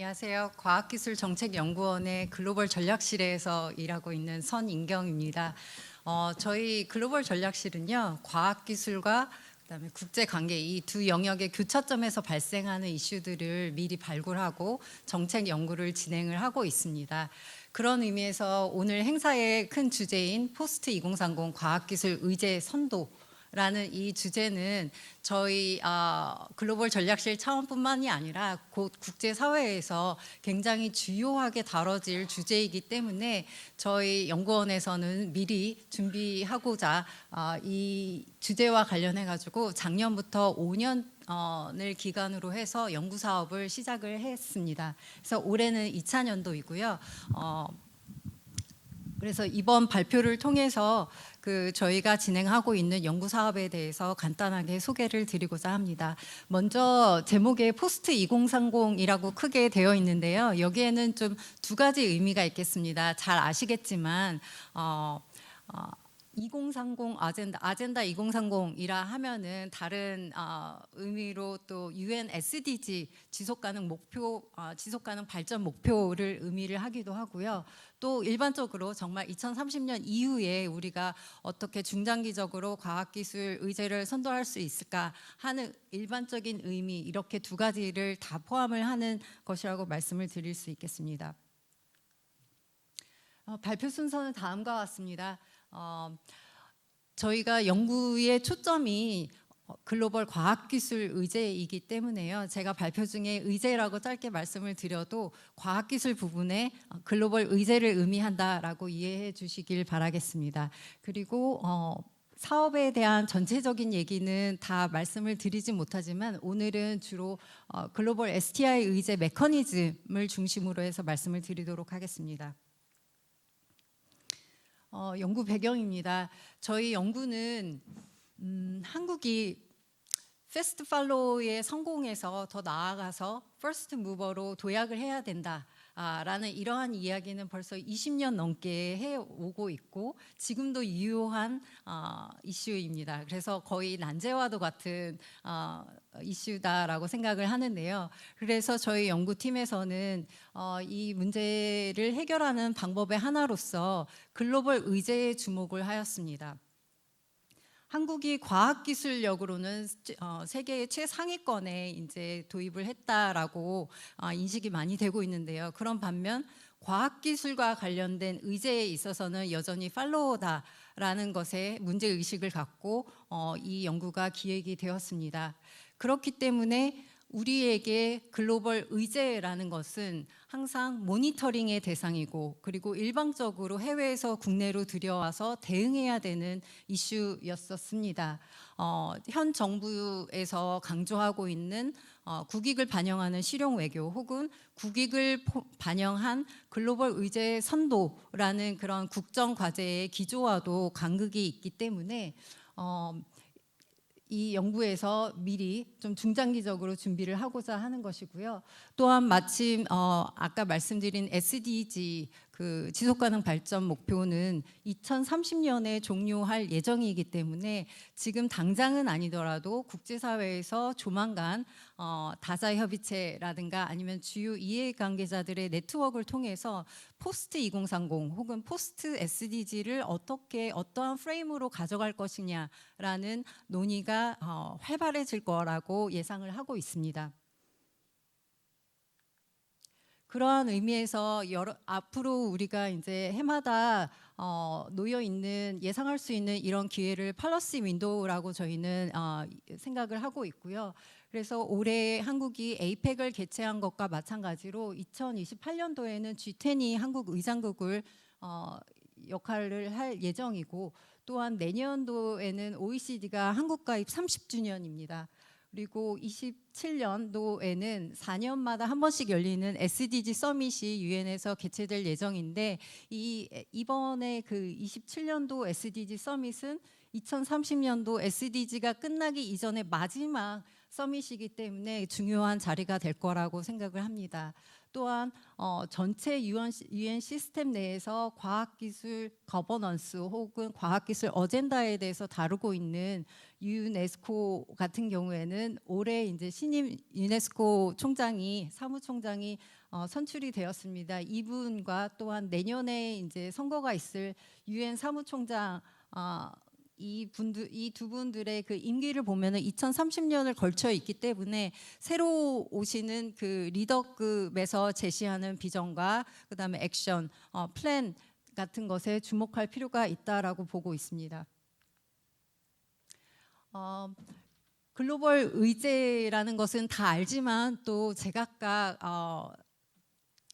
안녕하세요. 과학기술정책연구원의 글로벌 전략실에서 일하고 있는 선인경입니다. 어, 저희 글로벌 전략실은요, 과학기술과 그다음에 국제 관계 이 두 영역의 교차점에서 발생하는 이슈들을 미리 발굴하고 정책 연구를 진행을 하고 있습니다. 그런 의미에서 오늘 행사의 큰 주제인 포스트 2030 과학기술 의제 선도 라는 이 주제는 저희 아, 글로벌 전략실 차원뿐만이 아니라 곧 국제 사회에서 굉장히 주요하게 다뤄질 주제이기 때문에 저희 연구원에서는 미리 준비하고자 아, 이 주제와 관련해 가지고 작년부터 5년 을 기간으로 해서 연구 사업을 시작을 했습니다. 그래서 올해는 2차 년도이고요. 어, 그래서 이번 발표를 통해서 그 저희가 진행하고 있는 연구 사업에 대해서 간단하게 소개를 드리고자 합니다. 먼저 제목에 포스트 2030이라고 크게 되어 있는데요. 여기에는 좀 두 가지 의미가 있겠습니다. 잘 아시겠지만 어, 어, 2030 아젠다 아젠다 2030이라 하면은 다른 어, 의미로 또 UN SDG 지속 가능 목표 어, 지속 가능 발전 목표를 의미를 하기도 하고요. 또 일반적으로 정말 2030년 이후에 우리가 어떻게 중장기적으로 과학기술 의제를 선도할 수 있을까 하는 일반적인 의미 이렇게 두 가지를 다 포함을 하는 것이라고 말씀을 드릴 수 있겠습니다. 어, 발표 순서는 다음과 같습니다. 어, 저희가 연구의 초점이 어, 글로벌 과학기술 의제이기 때문에요. 제가 발표 중에 의제라고 짧게 말씀을 드려도 과학기술 부분에 어, 글로벌 의제를 의미한다라고 이해해 주시길 바라겠습니다. 그리고 어, 사업에 대한 전체적인 얘기는 다 말씀을 드리지 못하지만 오늘은 주로 어, 글로벌 STI 의제 메커니즘을 중심으로 해서 말씀을 드리도록 하겠습니다. 어, 연구 배경입니다. 저희 연구는 음, 한국이 패스트 팔로우의 성공에서 더 나아가서 퍼스트 무버로 도약을 해야 된다. 아, 라는 이러한 이야기는 벌써 20년 넘게 해 오고 있고 지금도 유효한 어, 이슈입니다. 그래서 거의 난제와도 같은 어, 이슈다라고 생각을 하는데요. 그래서 저희 연구팀에서는 어, 이 문제를 해결하는 방법의 하나로서 글로벌 의제에 주목을 하였습니다. 한국이 과학기술력으로는 어, 세계의 최상위권에 이제 도입을 했다라고 어, 인식이 많이 되고 있는데요. 그런 반면 과학기술과 관련된 의제에 있어서는 여전히 팔로우다라는 것에 문제 의식을 갖고 어, 이 연구가 기획이 되었습니다. 그렇기 때문에 우리에게 글로벌 의제라는 것은 항상 모니터링의 대상이고 그리고 일방적으로 해외에서 국내로 들여와서 대응해야 되는 이슈였었습니다. 어, 현 정부에서 강조하고 있는 어, 국익을 반영하는 실용 외교 혹은 국익을 포, 반영한 글로벌 의제 선도라는 그런 국정 과제의 기조와도 간극이 있기 때문에 어, 이 연구에서 미리 좀 중장기적으로 준비를 하고자 하는 것이고요. 또한 마침 어, 아까 말씀드린 SDG 그 지속가능 발전 목표는 2030년에 종료할 예정이기 때문에 지금 당장은 아니더라도 국제사회에서 조만간 어, 다자협의체라든가 아니면 주요 이해관계자들의 네트워크를 통해서 포스트 2030 혹은 포스트 SDG를 어떻게 어떠한 프레임으로 가져갈 것이냐라는 논의가 어, 활발해질 거라고 예상을 하고 있습니다. 그러한 의미에서 여러, 앞으로 우리가 이제 해마다 어, 놓여 있는 예상할 수 있는 이런 기회를 팔러시 윈도우라고 저희는 어, 생각을 하고 있고요. 그래서 올해 한국이 에이펙을 개최한 것과 마찬가지로 2028년도에는 G10이 한국 의장국을 어, 역할을 할 예정이고 또한 내년도에는 OECD가 한국 가입 30주년입니다. 그리고 27년도에는 4년마다 한 번씩 열리는 SDG 서밋이 유엔에서 개최될 예정인데 이 이번에 그 27년도 SDG 서밋은 2030년도 SDG가 끝나기 이전의 마지막 서밋이기 때문에 중요한 자리가 될 거라고 생각을 합니다. 또한 어, 전체 유엔, 시- 유엔 시스템 내에서 과학기술 거버넌스 혹은 과학기술 어젠다에 대해서 다루고 있는 유네스코 같은 경우에는 올해 이제 신임 유네스코 총장이 사무총장이 어, 선출이 되었습니다. 이분과 또한 내년에 이제 선거가 있을 유엔 사무총장 어, 이 분들 이 두 분들의 그 임기를 보면은 2030년을 걸쳐 있기 때문에 새로 오시는 그 리더급에서 제시하는 비전과 그다음에 액션, 어, 플랜 같은 것에 주목할 필요가 있다라고 보고 있습니다. 어, 글로벌 의제라는 것은 다 알지만 또 제각각 어,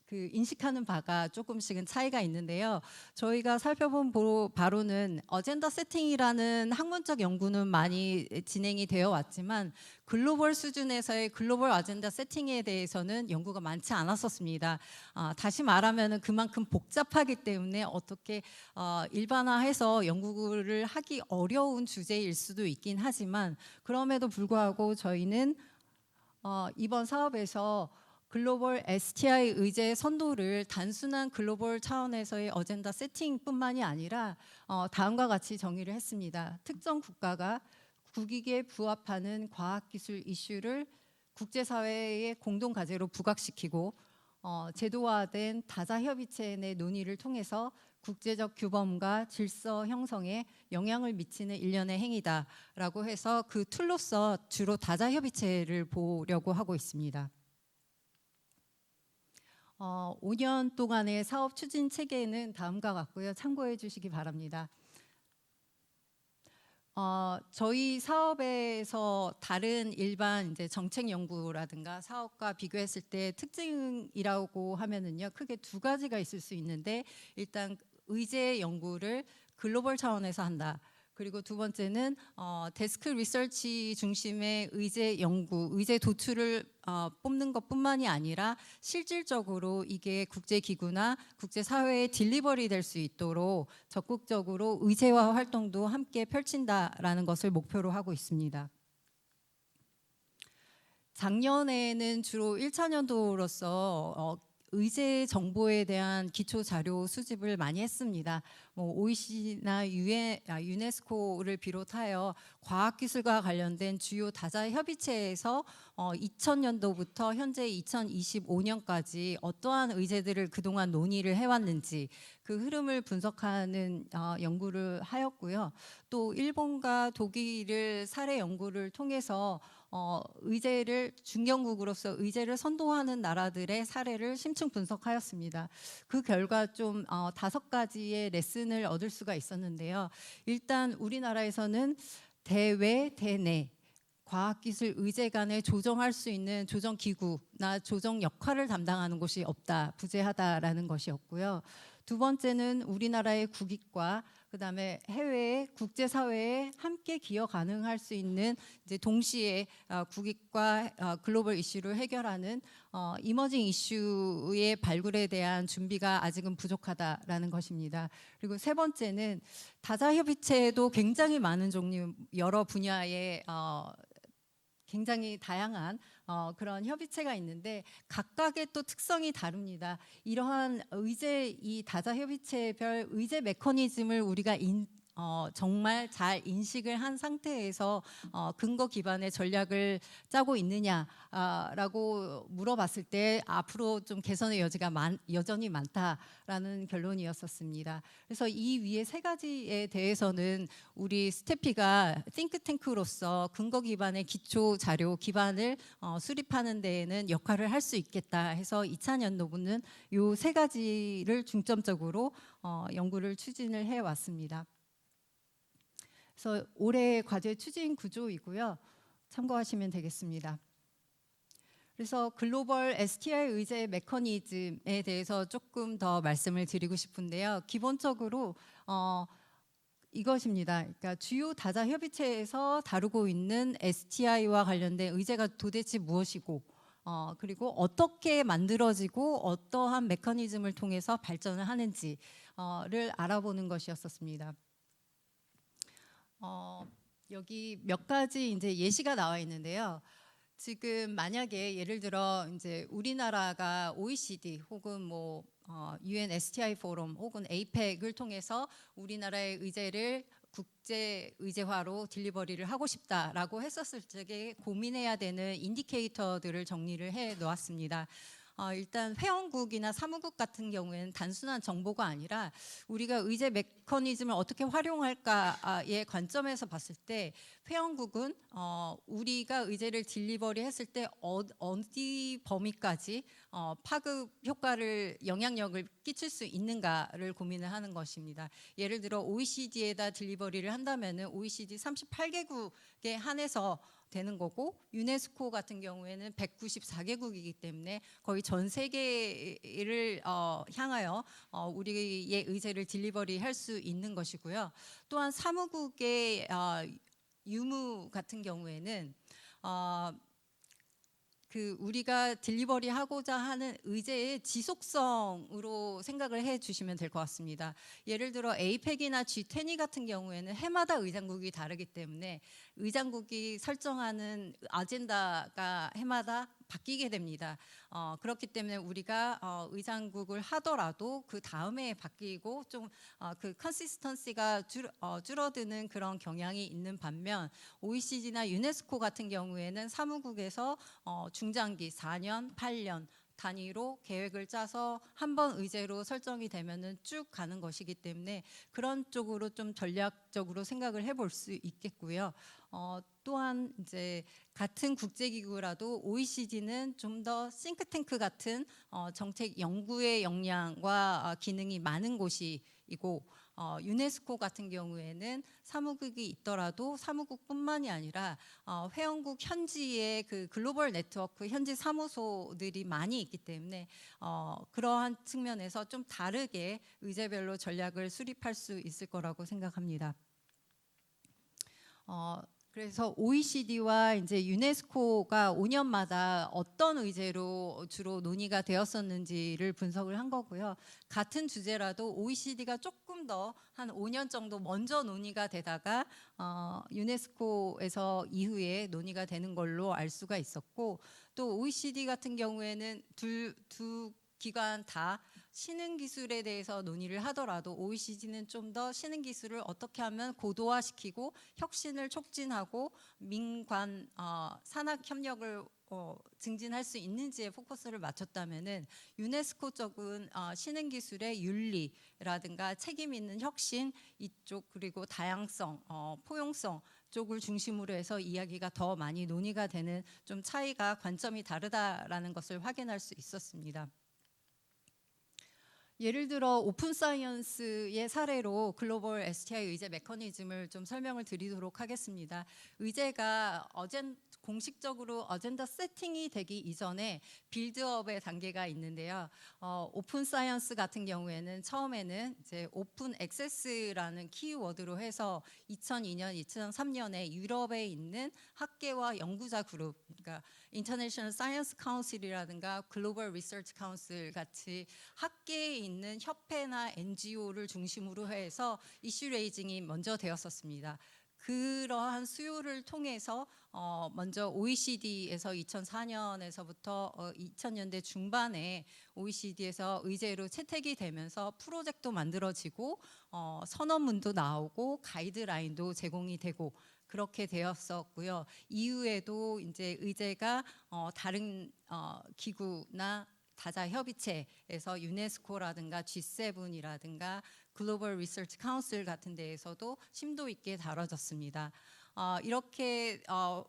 그 인식하는 바가 조금씩은 차이가 있는데요. 저희가 살펴본 보- 바로는 어젠다 세팅이라는 학문적 연구는 많이 진행이 되어 왔지만 글로벌 수준에서의 글로벌 어젠다 세팅에 대해서는 연구가 많지 않았었습니다. 아, 다시 말하면 그만큼 복잡하기 때문에 어떻게 어, 일반화해서 연구를 하기 어려운 주제일 수도 있긴 하지만 그럼에도 불구하고 저희는 어, 이번 사업에서 글로벌 STI 의제 선도를 단순한 글로벌 차원에서의 어젠다 세팅뿐만이 아니라 어, 다음과 같이 정의를 했습니다. 특정 국가가 국익에 부합하는 과학기술 이슈를 국제사회의 공동 과제로 부각시키고 어, 제도화된 다자협의체 내 논의를 통해서 국제적 규범과 질서 형성에 영향을 미치는 일련의 행위다라고 해서 그 툴로서 주로 다자협의체를 보려고 하고 있습니다. 어, 5년 동안의 사업 추진 체계는 다음과 같고요. 참고해 주시기 바랍니다. 어, 저희 사업에서 다른 일반 이제 정책 연구라든가 사업과 비교했을 때 특징이라고 하면은요 크게 두 가지가 있을 수 있는데 일단 의제 연구를 글로벌 차원에서 한다. 그리고 두 번째는 어, 데스크 리서치 중심의 의제 연구, 의제 도출을 어, 뽑는 것뿐만이 아니라 실질적으로 이게 국제 기구나 국제 사회에 딜리버리 될 수 있도록 적극적으로 의제화 활동도 함께 펼친다라는 것을 목표로 하고 있습니다. 작년에는 주로 1차 년도로서 어, 의제 정보에 대한 기초 자료 수집을 많이 했습니다. 뭐 OECD나 유엔, 아, 유네스코를 비롯하여 과학기술과 관련된 주요 다자 협의체에서 어, 2000년도부터 현재 2025년까지 어떠한 의제들을 그동안 논의를 해왔는지 그 흐름을 분석하는 어, 연구를 하였고요. 또 일본과 독일을 사례 연구를 통해서 어, 의제를 중견국으로서 의제를 선도하는 나라들의 사례를 심층 분석하였습니다. 그 결과 좀 어, 다섯 가지의 레슨 을 얻을 수가 있었는데요. 일단 우리나라에서는 대외 대내 과학기술 의제 간에 조정할 수 있는 조정 기구나 조정 역할을 담당하는 곳이 없다, 부재하다라는 것이었고요. 두 번째는 우리나라의 국익과 그다음에 해외의 국제 사회에 함께 기여 가능할 수 있는 이제 동시에 어, 국익과 어, 글로벌 이슈를 해결하는 어, 이머징 이슈의 발굴에 대한 준비가 아직은 부족하다라는 것입니다. 그리고 세 번째는 다자 협의체에도 굉장히 많은 종류 여러 분야의 어, 굉장히 다양한 어, 그런 협의체가 있는데 각각의 또 특성이 다릅니다. 이러한 의제 이 다자 협의체별 의제 메커니즘을 우리가 인, 어, 정말 잘 인식을 한 상태에서 어, 근거 기반의 전략을 짜고 있느냐라고 물어봤을 때 앞으로 좀 개선의 여지가 많, 여전히 많다라는 결론이었었습니다. 그래서 이 위에 세 가지에 대해서는 우리 스테피가 띵크탱크로서 근거 기반의 기초 자료 기반을 어, 수립하는 데에는 역할을 할 수 있겠다 해서 2차 연도부는 요세 가지를 중점적으로 어, 연구를 추진을 해 왔습니다. 그래서 올해 과제 추진 구조이고요. 참고하시면 되겠습니다. 그래서 글로벌 STI 의제 메커니즘에 대해서 조금 더 말씀을 드리고 싶은데요. 기본적으로 어, 이것입니다. 그러니까 주요 다자 협의체에서 다루고 있는 STI와 관련된 의제가 도대체 무엇이고 어, 그리고 어떻게 만들어지고 어떠한 메커니즘을 통해서 발전을 하는지를 알아보는 것이었었습니다. 어, 여기 몇 가지 이제 예시가 나와 있는데요. 지금 만약에 예를 들어 이제 우리나라가 OECD 혹은 뭐 어, UN STI 포럼 혹은 APEC을 통해서 우리나라의 의제를 국제 의제화로 딜리버리를 하고 싶다라고 했었을 적에 고민해야 되는 인디케이터들을 정리를 해 놓았습니다. 어, 일단 회원국이나 사무국 같은 경우에는 단순한 정보가 아니라 우리가 의제 메커니즘을 어떻게 활용할까의 관점에서 봤을 때 회원국은 어, 우리가 의제를 딜리버리 했을 때 어, 어디 범위까지 어, 파급 효과를 영향력을 끼칠 수 있는가를 고민을 하는 것입니다. 예를 들어 OECD에다 딜리버리를 한다면은 OECD 38개국에 한해서 되는 거고 유네스코 같은 경우에는 194개국이기 때문에 거의 전 세계를 어, 향하여 어, 우리의 의제를 딜리버리 할 수 있는 것이고요. 또한 사무국의 어, 유무 같은 경우에는 어, 그 우리가 딜리버리 하고자 하는 의제의 지속성으로 생각을 해 주시면 될 것 같습니다. 예를 들어 에이펙이나 G20 같은 경우에는 해마다 의장국이 다르기 때문에 의장국이 설정하는 아젠다가 해마다 바뀌게 됩니다. 어, 그렇기 때문에 우리가 어, 의장국을 하더라도 그 다음에 바뀌고 좀그 컨시스턴시가 줄, 어, 줄어드는 그런 경향이 있는 반면 OECD나 유네스코 같은 경우에는 사무국에서 어, 중장기 4년, 8년 단위로 계획을 짜서 한 번 의제로 설정이 되면은 쭉 가는 것이기 때문에 그런 쪽으로 좀 전략적으로 생각을 해볼 수 있겠고요. 어, 또한 이제 같은 국제기구라도 OECD는 좀 더 싱크탱크 같은 어, 정책 연구의 역량과 어, 기능이 많은 곳이고 어, 유네스코 같은 경우에는 사무국이 있더라도 사무국뿐만이 아니라 어, 회원국 현지의 그 글로벌 네트워크 현지 사무소들이 많이 있기 때문에 어, 그러한 측면에서 좀 다르게 의제별로 전략을 수립할 수 있을 거라고 생각합니다. 어, 그래서 OECD와 이제 유네스코가 5년마다 어떤 의제로 주로 논의가 되었었는지를 분석을 한 거고요. 같은 주제라도 OECD가 조금 더 한 5년 정도 먼저 논의가 되다가 어, 유네스코에서 이후에 논의가 되는 걸로 알 수가 있었고 또 OECD 같은 경우에는 둘, 두 기관 다 신흥 기술에 대해서 논의를 하더라도 OECD는 좀 더 신흥 기술을 어떻게 하면 고도화시키고 혁신을 촉진하고 민관 어, 산학 협력을 어, 증진할 수 있는지에 포커스를 맞췄다면은 유네스코 쪽은 어, 신흥 기술의 윤리라든가 책임 있는 혁신 이쪽 그리고 다양성, 어, 포용성 쪽을 중심으로 해서 이야기가 더 많이 논의가 되는 좀 차이가 관점이 다르다라는 것을 확인할 수 있었습니다. 예를 들어 오픈 사이언스의 사례로 글로벌 STI 의제 메커니즘을 좀 설명을 드리도록 하겠습니다. 의제가 어젠 공식적으로 어젠다 세팅이 되기 이전에 빌드업의 단계가 있는데요. 어, 오픈 사이언스 같은 경우에는 처음에는 이제 오픈 액세스라는 키워드로 해서 2002년, 2003년에 유럽에 있는 학계와 연구자 그룹, 그러니까 인터내셔널 사이언스 카운슬이라든가 글로벌 리서치 카운슬 같이 학계에 있는 협회나 NGO를 중심으로 해서 이슈 레이징이 먼저 되었었습니다. 그러한 수요를 통해서 어 먼저 OECD에서 2004년에서부터 어 2000년대 중반에 OECD에서 의제로 채택이 되면서 프로젝트도 만들어지고 어 선언문도 나오고 가이드라인도 제공이 되고 그렇게 되었었고요. 이후에도 이제 의제가 어 다른 어 기구나 다자 협의체에서 유네스코라든가 G7이라든가 글로벌 리서치 카운슬 같은 데에서도 심도 있게 다뤄졌습니다. 어, 이렇게 어,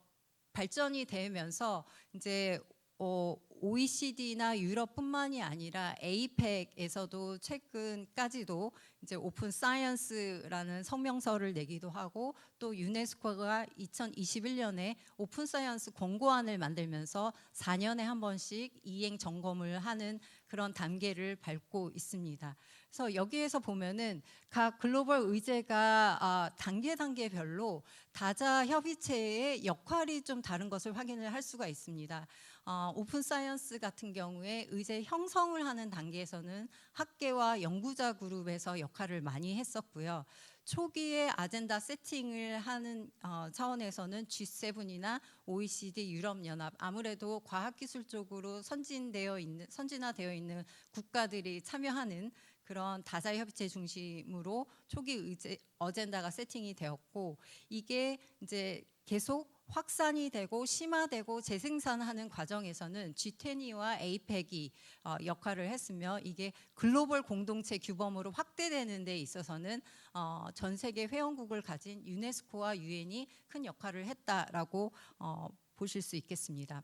발전이 되면서 이제 어, OECD나 유럽뿐만이 아니라 APEC에서도 최근까지도 이제 오픈 사이언스라는 성명서를 내기도 하고 또 유네스코가 2021년에 오픈 사이언스 권고안을 만들면서 4년에 한 번씩 이행 점검을 하는 그런 단계를 밟고 있습니다. 그래서 여기에서 보면은 각 글로벌 의제가 아, 단계 단계별로 다자 협의체의 역할이 좀 다른 것을 확인을 할 수가 있습니다. 어, 오픈 사이언스 같은 경우에 의제 형성을 하는 단계에서는 학계와 연구자 그룹에서 역할을 많이 했었고요. 초기에 아젠다 세팅을 하는 어, 차원에서는 G7이나 OECD 유럽연합 아무래도 과학기술 쪽으로 선진되어 있는 선진화되어 있는 국가들이 참여하는 그런 다자 협의체 중심으로 초기 의제, 어젠다가 세팅이 되었고 이게 이제 계속 확산이 되고 심화되고 재생산하는 과정에서는 G20와 APEC이 어, 역할을 했으며 이게 글로벌 공동체 규범으로 확대되는 데 있어서는 어, 전 세계 회원국을 가진 유네스코와 유엔이 큰 역할을 했다라고 어, 보실 수 있겠습니다.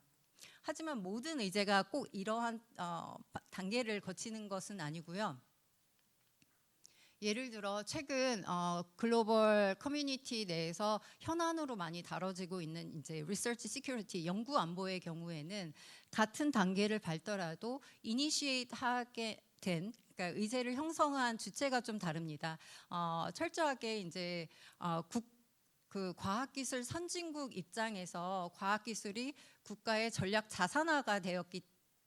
하지만 모든 의제가 꼭 이러한 어, 단계를 거치는 것은 아니고요. 예를 들어 최근 어, 글로벌 커뮤니티 내에서 현안으로 많이 다뤄지고 있는 이제 리서치 시큐리티 연구 안보의 경우에는 같은 단계를 밟더라도 이니시에이트 하게 된 그러니까 의제를 형성한 주체가 좀 다릅니다. 어, 철저하게 이제 어, 국, 그 과학기술 선진국 입장에서 과학기술이 국가의 전략 자산화가 되었기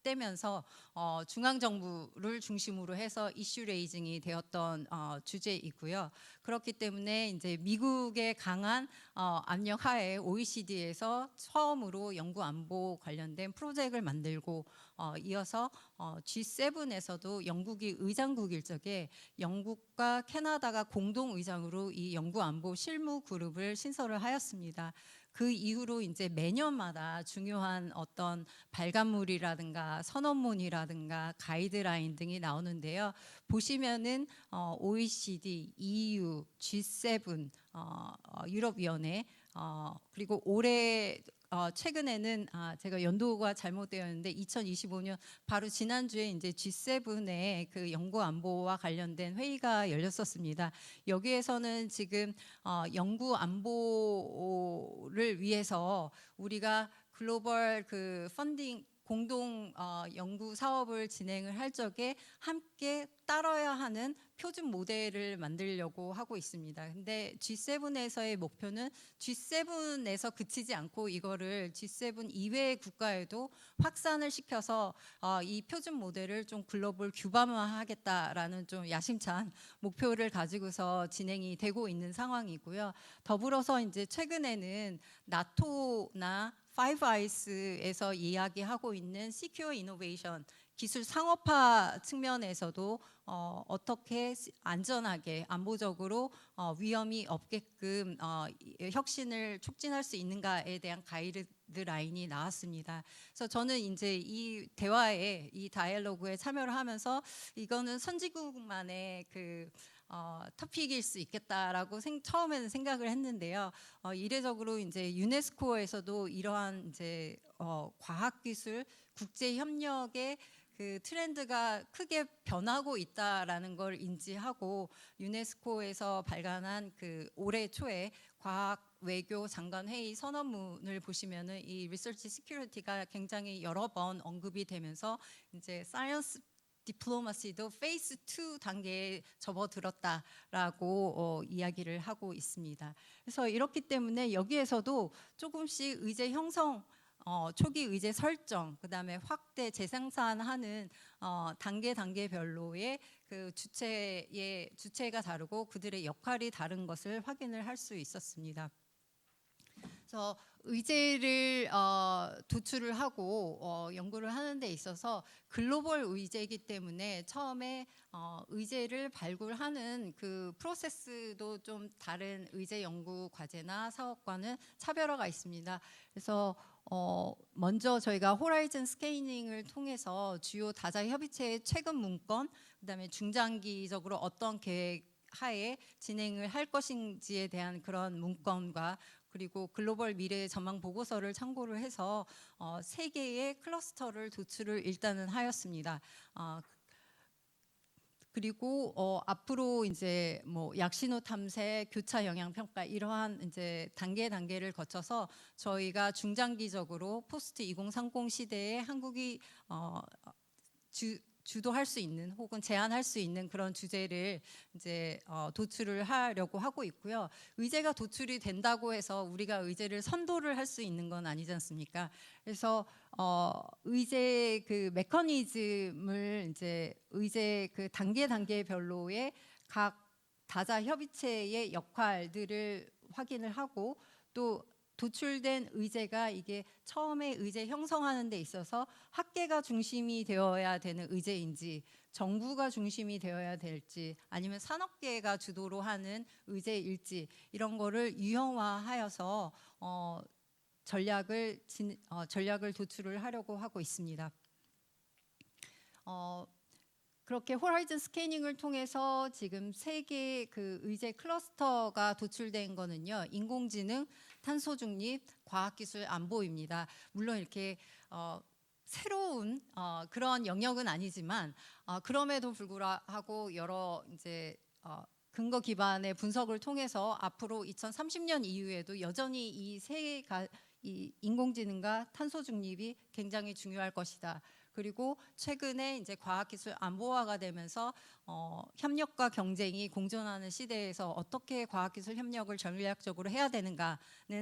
때면서 어, 중앙 정부를 중심으로 해서 이슈 레이징이 되었던 어, 주제이고요. 그렇기 때문에 이제 미국의 강한 어, 압력 하에 OECD에서 처음으로 연구 안보 관련된 프로젝트를 만들고 어, 이어서 어, G7에서도 영국이 의장국일 적에 영국과 캐나다가 공동 의장으로 이 연구 안보 실무 그룹을 신설을 하였습니다. 그 이후로 이제 매년마다 중요한 어떤 발간물이라든가 선언문이라든가 가이드라인 등이 나오는데요. 보시면은 어, OECD, EU, G7, 어, 어, 유럽위원회 어, 그리고 올해 어, 최근에는 아, 제가 연도가 잘못되었는데 2025년 바로 지난주에 이제 G7의 그 연구 안보와 관련된 회의가 열렸었습니다. 여기에서는 지금 어, 연구 안보를 위해서 우리가 글로벌 그 펀딩 공동 어, 연구 사업을 진행을 할 적에 함께 따라야 하는 표준 모델을 만들려고 하고 있습니다. 근데 G7에서의 목표는 G7에서 그치지 않고 이거를 G7 이외의 국가에도 확산을 시켜서 어, 이 표준 모델을 좀 글로벌 규범화하겠다라는 좀 야심찬 목표를 가지고서 진행이 되고 있는 상황이고요. 더불어서 이제 최근에는 나토나 파이브 아이스에서 이야기하고 있는 시큐어 이노베이션 기술 상업화 측면에서도 어, 어떻게 시- 안전하게 안보적으로 어, 위험이 없게끔 어, 이- 혁신을 촉진할 수 있는가에 대한 가이드 라인이 나왔습니다. 그래서 저는 이제 이 대화에 이 다이얼로그에 참여를 하면서 이거는 선진국만의 그 어, 토픽일 수 있겠다라고 생, 처음에는 생각을 했는데요. 어, 이례적으로 이제 유네스코에서도 이러한 이제 어, 과학기술 국제 협력의 그 트렌드가 크게 변하고 있다라는 걸 인지하고 유네스코에서 발간한 그 올해 초에 과학 외교 장관 회의 선언문을 보시면은 이 리서치 시큐리티가 굉장히 여러 번 언급이 되면서 이제 사이언스 디플로마시도 페이스 2 단계에 접어들었다라고 어, 이야기를 하고 있습니다. 그래서 이렇기 때문에 여기에서도 조금씩 의제 형성 어, 초기 의제 설정, 그 다음에 확대 재생산하는 어, 단계 단계별로의 그 주체의 주체가 다르고 그들의 역할이 다른 것을 확인을 할 수 있었습니다. 그래서 의제를 어, 도출을 하고 어, 연구를 하는 데 있어서 글로벌 의제이기 때문에 처음에 어, 의제를 발굴하는 그 프로세스도 좀 다른 의제 연구 과제나 사업과는 차별화가 있습니다. 그래서 어, 먼저 저희가 호라이즌 스케이닝을 통해서 주요 다자 협의체의 최근 문건, 그다음에 중장기적으로 어떤 계획 하에 진행을 할 것인지에 대한 그런 문건과 그리고 글로벌 미래 전망 보고서를 참고를 해서 어, 세 개의 클러스터를 도출을 일단은 하였습니다. 어, 그리고 어, 앞으로 이제 뭐 약신호 탐색, 교차 영향 평가 이러한 이제 단계 단계를 거쳐서 저희가 중장기적으로 포스트 2030 시대에 한국이 어, 주 주도할 수 있는 혹은 제안할 수 있는 그런 주제를 이제 어, 도출을 하려고 하고 있고요. 의제가 도출이 된다고 해서 우리가 의제를 선도를 할 수 있는 건 아니지 않습니까? 그래서 어, 의제 그 메커니즘을 이제 의제 그 단계 단계별로의 각 다자 협의체의 역할들을 확인을 하고 또 도출된 의제가 이게 처음에 의제 형성하는 데 있어서 학계가 중심이 되어야 되는 의제인지 정부가 중심이 되어야 될지 아니면 산업계가 주도로 하는 의제일지 이런 거를 유형화하여서 어, 전략을 진, 어, 전략을 도출을 하려고 하고 있습니다. 어, 그렇게 호라이즌 스캐닝을 통해서 지금 세 개의 그 의제 클러스터가 도출된 거는요. 인공지능, 탄소 중립, 과학기술 안보입니다. 물론 이렇게 어, 새로운 어, 그런 영역은 아니지만 어, 그럼에도 불구하고 여러 이제 어, 근거 기반의 분석을 통해서 앞으로 2030년 이후에도 여전히 이세가 이 인공지능과 탄소 중립이 굉장히 중요할 것이다. 그리고 최근에 이제 과학기술 안보화가 되면서 어, 협력과 경쟁이 공존하는 시대에서 어떻게 과학기술 협력을 전략적으로 해야 되는가는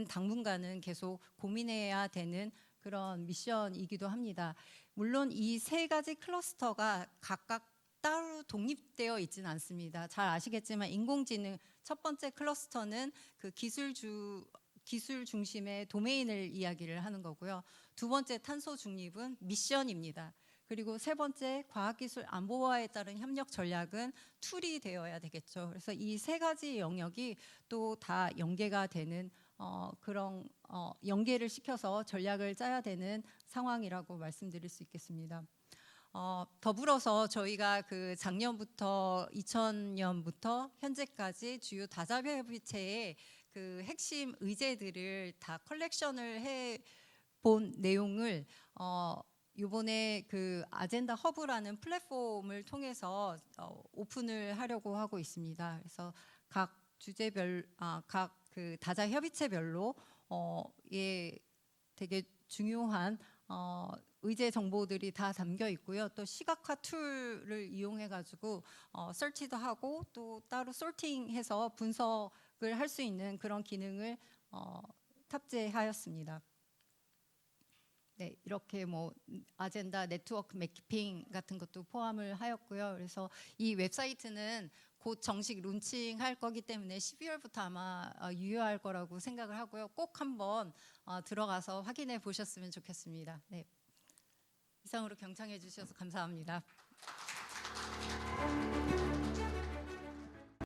당분간은 계속 고민해야 되는 그런 미션이기도 합니다. 물론 이 세 가지 클러스터가 각각 따로 독립되어 있지는 않습니다. 잘 아시겠지만 인공지능 첫 번째 클러스터는 그 기술주 기술 중심의 도메인을 이야기를 하는 거고요. 두 번째 탄소 중립은 미션입니다. 그리고 세 번째 과학기술 안보화에 따른 협력 전략은 툴이 되어야 되겠죠. 그래서 이 세 가지 영역이 또 다 연계가 되는 어, 그런 어, 연계를 시켜서 전략을 짜야 되는 상황이라고 말씀드릴 수 있겠습니다. 어, 더불어서 저희가 그 작년부터 2000년부터 현재까지 주요 다자협의체의 그 핵심 의제들을 다 컬렉션을 해 본 내용을 어, 이번에 그 아젠다 허브라는 플랫폼을 통해서 어, 오픈을 하려고 하고 있습니다. 그래서 각 주제별 아, 각 그 다자 협의체별로 어, 예 되게 중요한 어, 의제 정보들이 다 담겨 있고요. 또 시각화 툴을 이용해 가지고 어, 설치도 하고 또 따로 sorting해서 분석 을 할 수 있는 그런 기능을 어, 탑재하였습니다. 네, 이렇게 뭐 아젠다 네트워크 매핑 같은 것도 포함을 하였고요. 그래서 이 웹사이트는 곧 정식 론칭할 거기 때문에 12월부터 아마 어, 유효할 거라고 생각을 하고요. 꼭 한번 어, 들어가서 확인해 보셨으면 좋겠습니다. 네. 이상으로 경청해 주셔서 감사합니다.